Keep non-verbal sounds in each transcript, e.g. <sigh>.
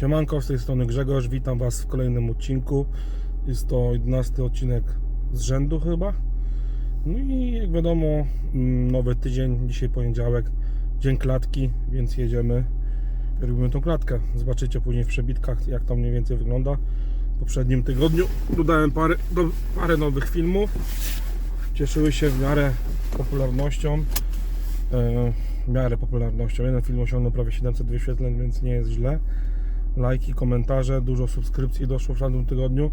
Siemanko, z tej strony Grzegorz, witam Was w kolejnym odcinku. Jest to 11 odcinek z rzędu chyba. No i jak wiadomo, mm, nowy tydzień, dzisiaj poniedziałek, dzień klatki, więc jedziemy. Robimy tą klatkę. Zobaczycie później w przebitkach, jak to mniej więcej wygląda. W poprzednim tygodniu dodałem parę, do, parę nowych filmów. Cieszyły się w miarę popularnością. E, w miarę popularnością. Jeden film osiągnął prawie 700 wyświetleń, więc nie jest źle. Lajki, komentarze, dużo subskrypcji doszło w tamtym tygodniu.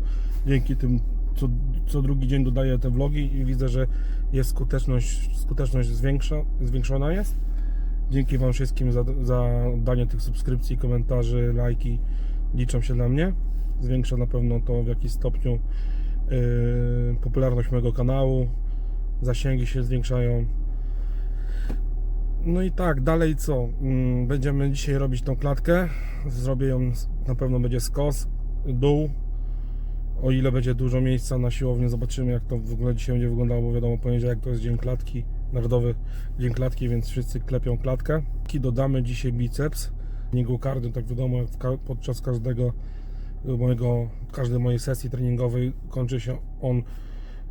Dzięki tym co, co drugi dzień dodaję te vlogi i widzę, że jest skuteczność, skuteczność zwiększa, zwiększona jest. Dzięki Wam wszystkim za, za danie tych subskrypcji, komentarzy, lajki liczą się dla mnie. Zwiększa na pewno to w jakiś stopniu yy, popularność mojego kanału. Zasięgi się zwiększają. No i tak, dalej co? Mm, Będziemy dzisiaj robić tą klatkę. Zrobię ją, na pewno będzie skos, dół. O ile będzie dużo miejsca na siłowni, zobaczymy jak to w ogóle dzisiaj będzie wyglądało, bo wiadomo, poniedziałek to jest dzień klatki, narodowy dzień klatki, więc wszyscy klepią klatkę. I dodamy dzisiaj biceps, niego kardio, tak wiadomo, podczas każdego mojego, każdej mojej sesji treningowej kończy się on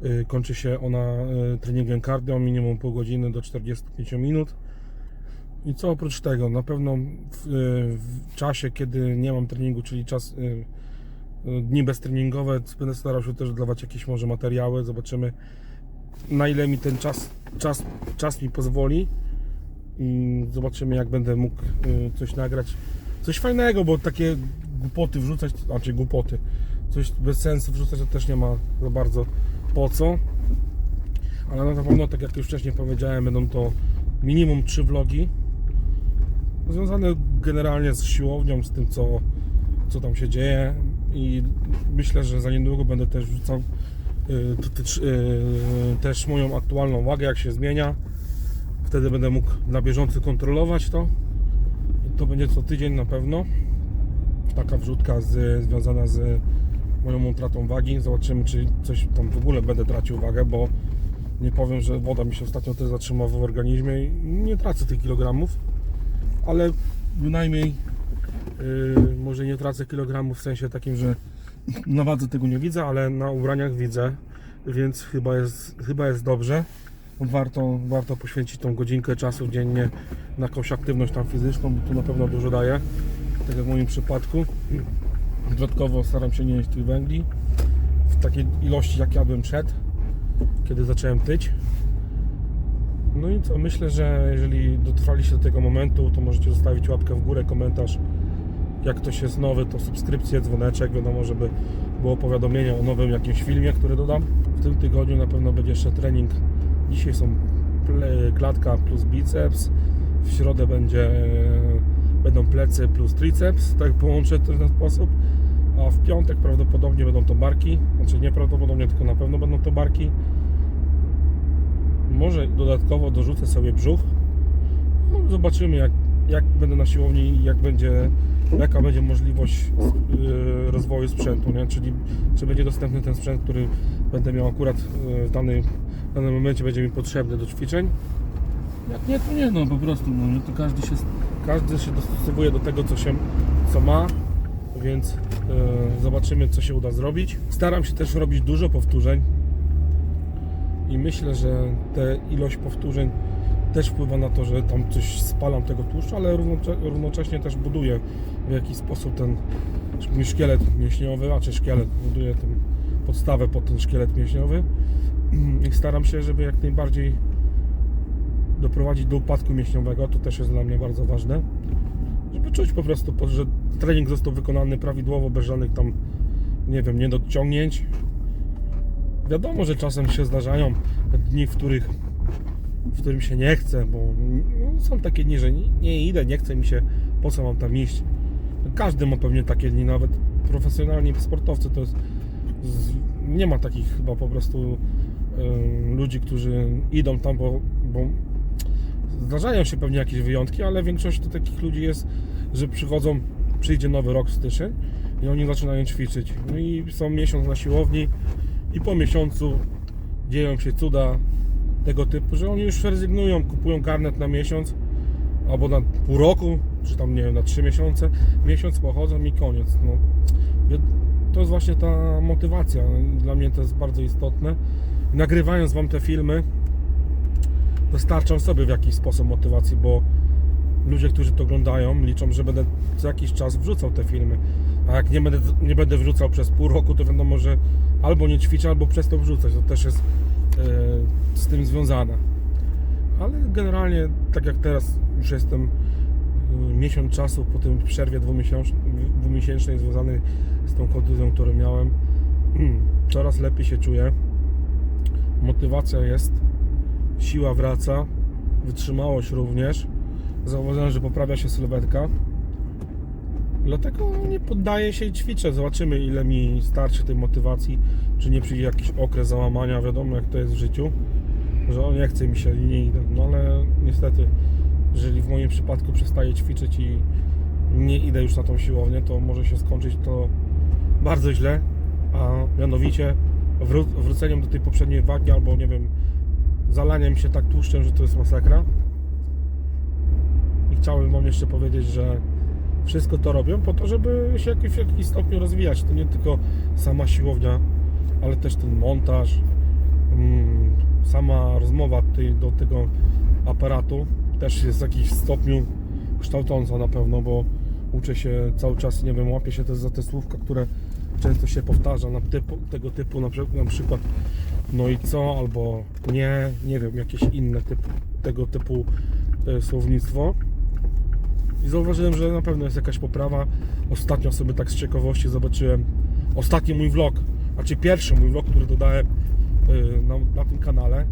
y, kończy się ona y, treningiem cardio, minimum pół godziny do 45 minut. I co oprócz tego, na pewno w, w czasie, kiedy nie mam treningu, czyli czas y, y, dni beztreningowe, będę starał się też dawać jakieś może materiały, zobaczymy na ile mi ten czas, czas, czas mi pozwoli i zobaczymy jak będę mógł y, coś nagrać. Coś fajnego, bo takie głupoty wrzucać, znaczy głupoty, coś bez sensu wrzucać to też nie ma za bardzo po co. Ale na pewno, tak jak już wcześniej powiedziałem, będą to minimum 3 vlogi związane generalnie z siłownią, z tym co, co tam się dzieje i myślę, że za niedługo będę też wrzucał y, y, też moją aktualną wagę, jak się zmienia. Wtedy będę mógł na bieżąco kontrolować to. To będzie co tydzień na pewno. Taka wrzutka z, związana z moją utratą wagi. Zobaczymy, czy coś tam w ogóle będę tracił wagę, bo nie powiem, że woda mi się ostatnio też zatrzymała w organizmie i nie tracę tych kilogramów, ale bynajmniej yy, może nie tracę kilogramów w sensie takim, że na wadze tego nie widzę, ale na ubraniach widzę, więc chyba jest, chyba jest dobrze. Warto, warto poświęcić tą godzinkę czasu dziennie na jakąś aktywność tam fizyczną, bo to na pewno dużo daje, tak jak w moim przypadku. Dodatkowo staram się nie jeść tych węgli w takiej ilości jak jadłem przed, kiedy zacząłem tyć. No co, myślę, że jeżeli dotrwaliście do tego momentu, to możecie zostawić łapkę w górę, komentarz. Jak ktoś jest nowy, to subskrypcję, dzwoneczek, wiadomo, żeby było powiadomienie o nowym jakimś filmie, który dodam. W tym tygodniu na pewno będzie jeszcze trening. Dzisiaj są klatka plus biceps. W środę będzie, będą plecy plus triceps, tak połączę to w ten sposób. A w piątek prawdopodobnie będą to barki, znaczy nie prawdopodobnie, tylko na pewno będą to barki. Może dodatkowo dorzucę sobie brzuch. No, zobaczymy jak, jak będę na siłowni jak będzie, jaka będzie możliwość yy, rozwoju sprzętu, nie? czyli czy będzie dostępny ten sprzęt, który będę miał akurat yy, w, danym, w danym momencie będzie mi potrzebny do ćwiczeń. Jak nie, to nie, no po prostu, no, to każdy się, każdy się dostosowuje do tego, co się, co ma, więc yy, zobaczymy, co się uda zrobić. Staram się też robić dużo powtórzeń, i myślę, że te ilość powtórzeń też wpływa na to, że tam coś spalam tego tłuszczu, ale równocze- równocześnie też buduję w jakiś sposób ten szkielet mięśniowy, a czy szkielet, buduję tę podstawę pod ten szkielet mięśniowy. <clears throat> I staram się, żeby jak najbardziej doprowadzić do upadku mięśniowego, to też jest dla mnie bardzo ważne, żeby czuć po prostu, że trening został wykonany prawidłowo, bez żadnych tam, nie wiem, niedociągnięć, Wiadomo, że czasem się zdarzają dni, w których w którym się nie chce, bo no, są takie dni, że nie, nie idę, nie chce mi się, po co mam tam iść. Każdy ma pewnie takie dni, nawet profesjonalni sportowcy to jest, z, nie ma takich chyba po prostu em, ludzi, którzy idą tam, bo, bo zdarzają się pewnie jakieś wyjątki, ale większość to takich ludzi jest, że przychodzą, przyjdzie nowy rok w styczeń i oni zaczynają ćwiczyć. No i są miesiąc na siłowni i po miesiącu dzieją się cuda tego typu, że oni już rezygnują, kupują karnet na miesiąc albo na pół roku, czy tam nie wiem, na 3 miesiące, miesiąc pochodzą i koniec. No. To jest właśnie ta motywacja. Dla mnie to jest bardzo istotne. Nagrywając Wam te filmy, dostarczam sobie w jakiś sposób motywacji, bo ludzie, którzy to oglądają, liczą, że będę co jakiś czas wrzucał te filmy. A jak nie będę, nie będę wrzucał przez pół roku, to wiadomo, że albo nie ćwiczę, albo przez to wrzucać. To też jest e, z tym związane. Ale generalnie, tak jak teraz już jestem y, miesiąc czasu po tym przerwie dwumiesięcznej, związanej z tą kontuzją, którą miałem, coraz lepiej się czuję. Motywacja jest, siła wraca, wytrzymałość również. Zauważyłem, że poprawia się sylwetka. Dlatego nie poddaję się i ćwiczę. Zobaczymy, ile mi starczy tej motywacji. Czy nie przyjdzie jakiś okres załamania. Wiadomo, jak to jest w życiu że o, nie chce mi się i nie idę. No ale niestety, jeżeli w moim przypadku przestaję ćwiczyć i nie idę już na tą siłownię, to może się skończyć to bardzo źle, a mianowicie wró- wróceniem do tej poprzedniej wagi albo nie wiem, zalaniem się tak tłuszczem, że to jest masakra. I chciałem Wam jeszcze powiedzieć, że wszystko to robią po to, żeby się jakiś, w jakiś stopniu rozwijać. To nie tylko sama siłownia, ale też ten montaż, mm, sama rozmowa do tego aparatu też jest w jakimś stopniu kształcąca na pewno, bo uczę się cały czas, nie wiem, łapię się też za te słówka, które często się powtarza na typu, tego typu, na przykład, na przykład no i co, albo nie, nie wiem, jakieś inne typu, tego typu e, słownictwo. I zauważyłem, że na pewno jest jakaś poprawa. Ostatnio sobie tak z ciekawości zobaczyłem ostatni mój vlog, znaczy pierwszy mój vlog, który dodałem y, na, na tym kanale.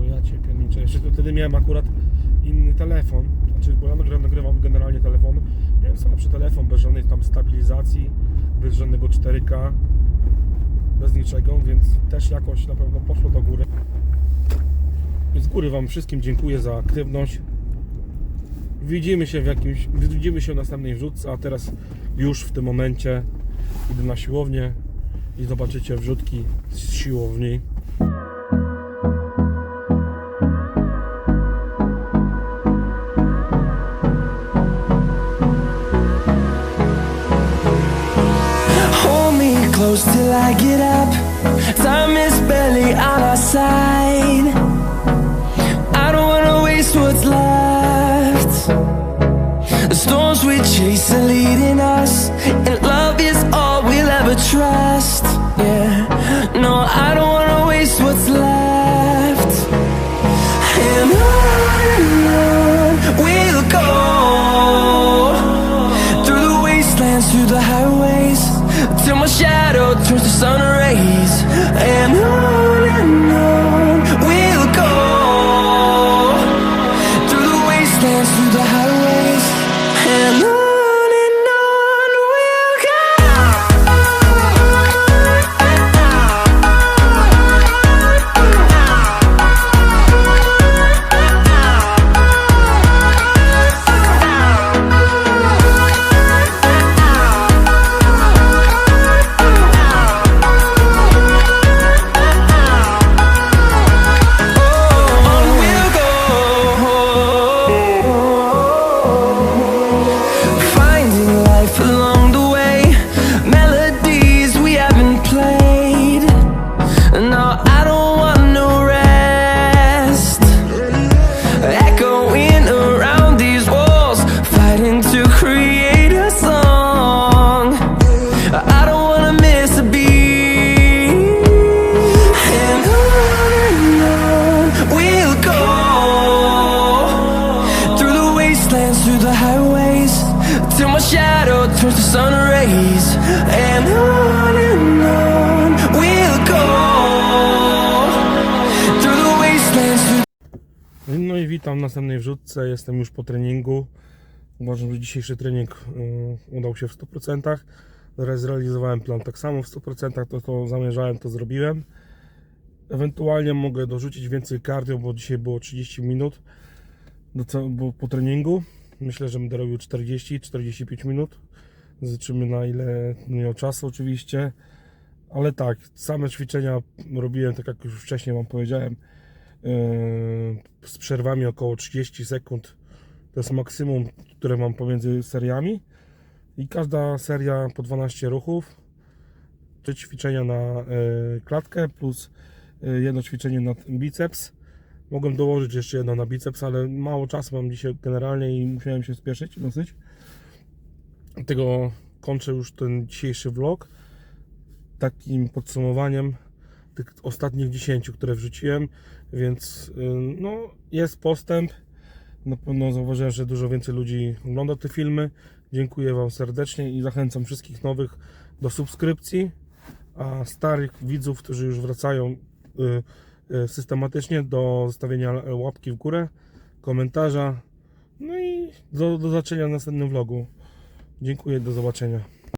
O, ja cię pierniczę. Jeszcze wtedy miałem akurat inny telefon, znaczy, bo ja nagrywam, nagrywam generalnie telefon. Miałem słabszy telefon, bez żadnej tam stabilizacji, bez żadnego 4K, bez niczego, więc też jakoś na pewno poszło do góry. Z góry Wam wszystkim dziękuję za aktywność. Widzimy się w jakimś, widzimy się w następnej wrzutce, a teraz już w tym momencie idę na siłownię i zobaczycie wrzutki z siłowni. Till I get up. Time is barely on our side. Storms we chase are leading us, and love witam w następnej wrzutce. Jestem już po treningu. Uważam, że dzisiejszy trening y, udał się w 100%. Teraz zrealizowałem plan tak samo w 100%. To, co zamierzałem, to zrobiłem. Ewentualnie mogę dorzucić więcej cardio, bo dzisiaj było 30 minut po treningu. Myślę, że będę robił 40-45 minut. Zobaczymy na ile miał czasu oczywiście. Ale tak, same ćwiczenia robiłem tak jak już wcześniej Wam powiedziałem z przerwami około 30 sekund To jest maksimum, które mam pomiędzy seriami. I każda seria po 12 ruchów. Trzy ćwiczenia na e, klatkę plus e, jedno ćwiczenie na biceps. Mogłem dołożyć jeszcze jedno na biceps, ale mało czasu mam dzisiaj generalnie i musiałem się spieszyć dosyć. Dlatego kończę już ten dzisiejszy vlog takim podsumowaniem tych ostatnich 10, które wrzuciłem, więc y, no, jest postęp. Na pewno zauważyłem, że dużo więcej ludzi ogląda te filmy. Dziękuję Wam serdecznie i zachęcam wszystkich nowych do subskrypcji, a starych widzów, którzy już wracają y, y, systematycznie do zostawienia łapki w górę, komentarza. No i do, do zobaczenia w następnym vlogu. Dziękuję, do zobaczenia.